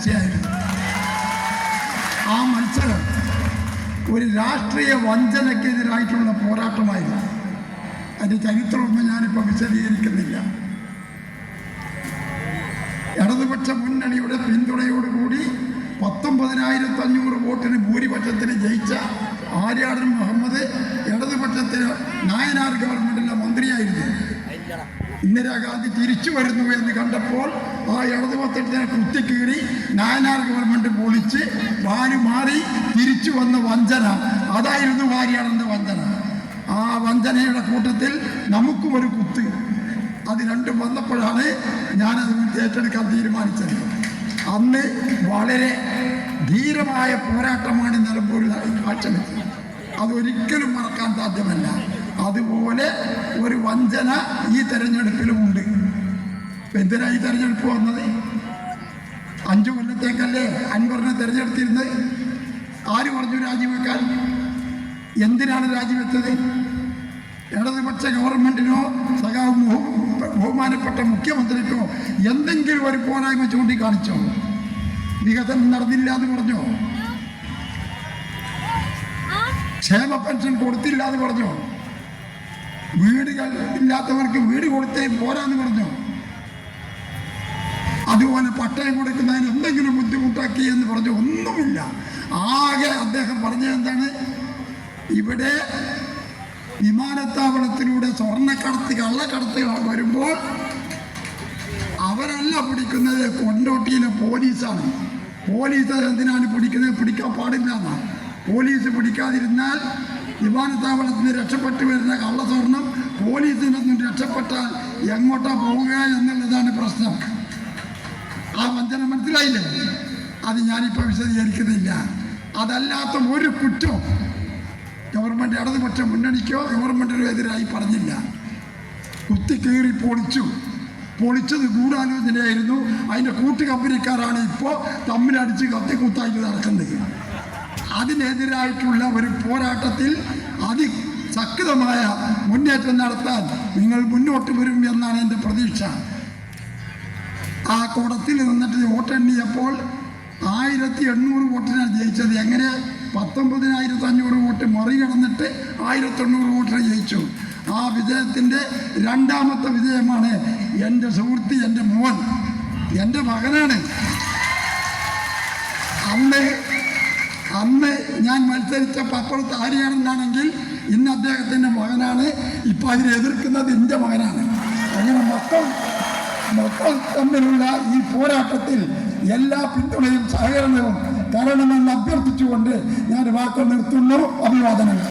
വിഷയമായിരുന്നു ആ മത്സരം ഒരു രാഷ്ട്രീയ വഞ്ചനക്കെതിരായിട്ടുള്ള പോരാട്ടമായിരുന്നു. അതിന്റെ ചരിത്രമൊന്നും ഞാനിപ്പോൾ വിശദീകരിക്കുന്നില്ല. ഇടതുപക്ഷ മുന്നണിയുടെ പിന്തുണയോടുകൂടി പത്തൊമ്പതിനായിരത്തി അഞ്ഞൂറ് വോട്ടിന് ഭൂരിപക്ഷത്തിന് ജയിച്ച ആര്യാടൻ മുഹമ്മദ് ഇടതുപക്ഷത്തിന് നായനാർ ഗവൺമെന്റിലെ മന്ത്രിയായിരുന്നു. ഇന്ദിരാഗാന്ധി തിരിച്ചു വരുന്നു എന്ന് കണ്ടപ്പോൾ ആ ഇടതുപക്ഷത്തിനെ കുത്തിക്കീറി നായനാർ ഗവൺമെന്റ് പൊളിച്ച് വാരി മാറി തിരിച്ചു വന്ന വഞ്ചന. അതായിരുന്നു വാര്യാടന്റെ വഞ്ചന. ആ വഞ്ചനയുടെ കൂട്ടത്തിൽ നമുക്കും ഒരു കുത്ത്. അത് രണ്ടും വന്നപ്പോഴാണ് ഞാനത് ഏറ്റെടുക്കാൻ തീരുമാനിച്ചത്. അന്ന് വളരെ ധീരമായ പോരാട്ടമാണ് നിലമ്പൂരിൽ കാഴ്ചവെച്ചത് അതൊരിക്കലും മറക്കാൻ സാധ്യമല്ല. അതുപോലെ ഒരു വഞ്ചന ഈ തെരഞ്ഞെടുപ്പിലുമുണ്ട്. എന്തിനാണ് ഈ തെരഞ്ഞെടുപ്പ് വന്നത്? അഞ്ചു കൊല്ലത്തേക്കല്ലേ അൻവറിനെ തിരഞ്ഞെടുത്തിരുന്നത്? ആര് പറഞ്ഞു രാജിവെക്കാൻ? എന്തിനാണ് രാജിവെച്ചത്? ഇടതുപക്ഷ ഗവൺമെന്റിനോ സഖാവ് ബഹുമാനപ്പെട്ട മുഖ്യമന്ത്രിക്കോ എന്തെങ്കിലും ഒരു പോരായ്മ ചൂണ്ടിക്കാണിച്ചോ? വികസനം നടന്നില്ല എന്ന് പറഞ്ഞോ? ക്ഷേമ പെൻഷൻ കൊടുത്തില്ല എന്ന് പറഞ്ഞോ? വീടുകൾ ഇല്ലാത്തവർക്ക് വീട് കൊടുത്തേ പോരാന്ന് പറഞ്ഞു. അതുപോലെ പട്ടയം കൊടുക്കുന്നതിന് എന്തെങ്കിലും ബുദ്ധിമുട്ടാക്കി എന്ന് പറഞ്ഞു. ഒന്നുമില്ല. ആകെ അദ്ദേഹം പറഞ്ഞത് എന്താണ്? ഇവിടെ വിമാനത്താവളത്തിലൂടെ സ്വർണക്കടത്ത് കള്ളക്കടത്ത് വരുമ്പോൾ അവരല്ല പിടിക്കുന്നത് കൊണ്ടോട്ടിയിലെ പോലീസാണ്. പോലീസ് എന്തിനാണ് പിടിക്കുന്നത്? പിടിക്കാൻ പാടില്ല എന്നാണ്. പോലീസ് പിടിക്കാതിരുന്നാൽ വിമാനത്താവളത്തിൽ നിന്ന് രക്ഷപ്പെട്ടു വരുന്ന കള്ളസ്വർണം പോലീസിൽ നിന്നും രക്ഷപ്പെട്ടാൽ എങ്ങോട്ടാ പോവുക എന്നുള്ളതാണ് പ്രശ്നം. ആ വഞ്ചന മനസ്സിലായില്ലേ? അത് ഞാനിപ്പോൾ വിശദീകരിക്കുന്നില്ല. അതല്ലാത്ത ഒരു കുറ്റം ഗവൺമെന്റ് ഇടതുപക്ഷ മുന്നണിക്കോ ഗവൺമെന്റിനോ എതിരായി പറഞ്ഞില്ല. കുത്തിക്കീറി പൊളിച്ചു. പൊളിച്ചത് ഗൂഢാലോചനയായിരുന്നു. അതിന്റെ കൂട്ടുകമ്പനിക്കാരാണ് ഇപ്പോൾ തമ്മിലടിച്ച് കത്തിക്കുത്തായിട്ട് നടക്കുന്നത്. അതിനെതിരായിട്ടുള്ള ഒരു പോരാട്ടത്തിൽ അതി ശക്തമായ മുന്നേറ്റം നടത്താൻ നിങ്ങൾ മുന്നോട്ട് വരും എന്നാണ് എന്റെ പ്രതീക്ഷ. ആ കൂടത്തിൽ നിന്നിട്ട് വോട്ടെണ്ണിയപ്പോൾ ആയിരത്തി എണ്ണൂറ് വോട്ടിനാണ് ജയിച്ചത്. എങ്ങനെ? പത്തൊമ്പതിനായിരത്തി അഞ്ഞൂറ് വോട്ട് മറികടന്നിട്ട് ആയിരത്തി എണ്ണൂറ് വോട്ടിന് ജയിച്ചു. ആ വിജയത്തിന്റെ രണ്ടാമത്തെ വിജയമാണ് എന്റെ സുഹൃത്ത് എന്റെ മോൻ എന്റെ മകനാണ്. അന്ന് അന്ന് ഞാൻ മത്സരിച്ചപ്പോൾ അപ്പുറത്ത് ആര്യാണെന്നാണെങ്കിൽ ഇന്ന് അദ്ദേഹത്തിന്റെ മകനാണ്. ഇപ്പം അതിനെ എതിർക്കുന്നത് എന്റെ മകനാണ്. അങ്ങനെ മൊത്തം മൊത്തം തമ്മിലുള്ള ഈ പോരാട്ടത്തിൽ എല്ലാ പിന്തുണയും സഹകരണവും തരണമെന്ന് അഭ്യർത്ഥിച്ചുകൊണ്ട് ഞാൻ വാക്ക് നിർത്തുന്നു. അഭിവാദനങ്ങൾ.